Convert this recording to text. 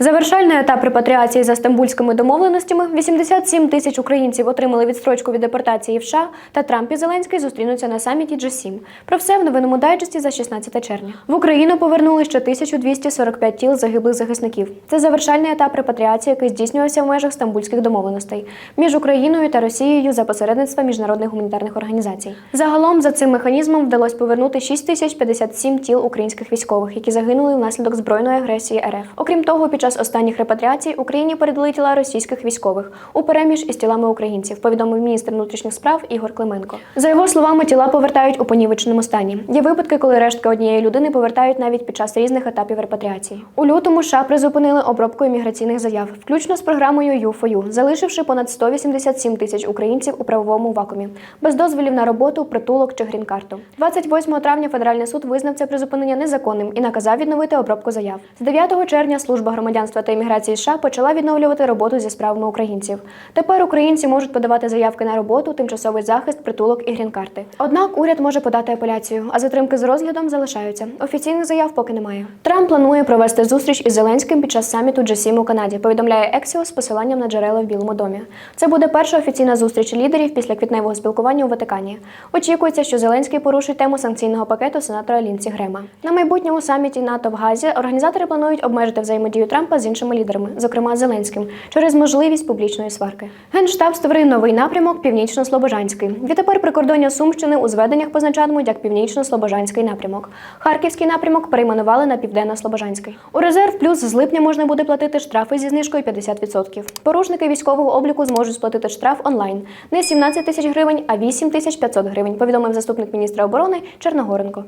Завершальний етап репатріації за стамбульськими домовленостями 87 тисяч українців отримали відстрочку від депортації в США, та Трамп і Зеленський зустрінуться на саміті G7. Про все в новинному дайджесті за 16 червня. В Україну повернули ще 1245 тіл загиблих захисників. Це завершальний етап репатріації, який здійснювався в межах стамбульських домовленостей між Україною та Росією за посередництва міжнародних гуманітарних організацій. Загалом за цим механізмом вдалося повернути 6057 тіл українських військових, які загинули внаслідок збройної агресії РФ. Окрім того, під час останніх репатріацій Україні передали тіла російських військових у переміж із тілами українців, повідомив міністр внутрішніх справ Ігор Клименко. За його словами, тіла повертають у понівеченому стані. Є випадки, коли рештки однієї людини повертають навіть під час різних етапів репатріації. У лютому США призупинили обробку імміграційних заяв, включно з програмою U4U, залишивши понад 187 тисяч українців у правовому вакуумі, без дозволів на роботу, притулок чи грін-карту. 28 травня федеральний суд визнав це призупинення незаконним і наказав відновити обробку заяв. З 9 червня служба громадянства та імміграції США почала відновлювати роботу зі справами українців. Тепер українці можуть подавати заявки на роботу, тимчасовий захист, притулок і грін-карти. Однак уряд може подати апеляцію, а затримки з розглядом залишаються. Офіційних заяв поки немає. Трамп планує провести зустріч із Зеленським під час саміту G7 у Канаді. Повідомляє Ексіо з посиланням на джерела в Білому домі. Це буде перша офіційна зустріч лідерів після квітневого спілкування у Ватикані. Очікується, що Зеленський порушить тему санкційного пакету сенатора Лінці Грема. На майбутньому саміті НАТО в Газі організатори планують обмежити взаємодію Трампа з іншими лідерами, зокрема Зеленським, через можливість публічної сварки. Генштаб створив новий напрямок Північно-Слобожанський. Відтепер прикордоння Сумщини у зведеннях позначатимуть як Північно-Слобожанський напрямок. Харківський напрямок перейменували на Південно-Слобожанський. У резерв плюс з липня можна буде платити штрафи зі знижкою 50%. Порушники військового обліку зможуть сплатити штраф онлайн не 17 тисяч гривень, а 8 тисяч 500 гривень. Повідомив заступник міністра оборони Черногоренко.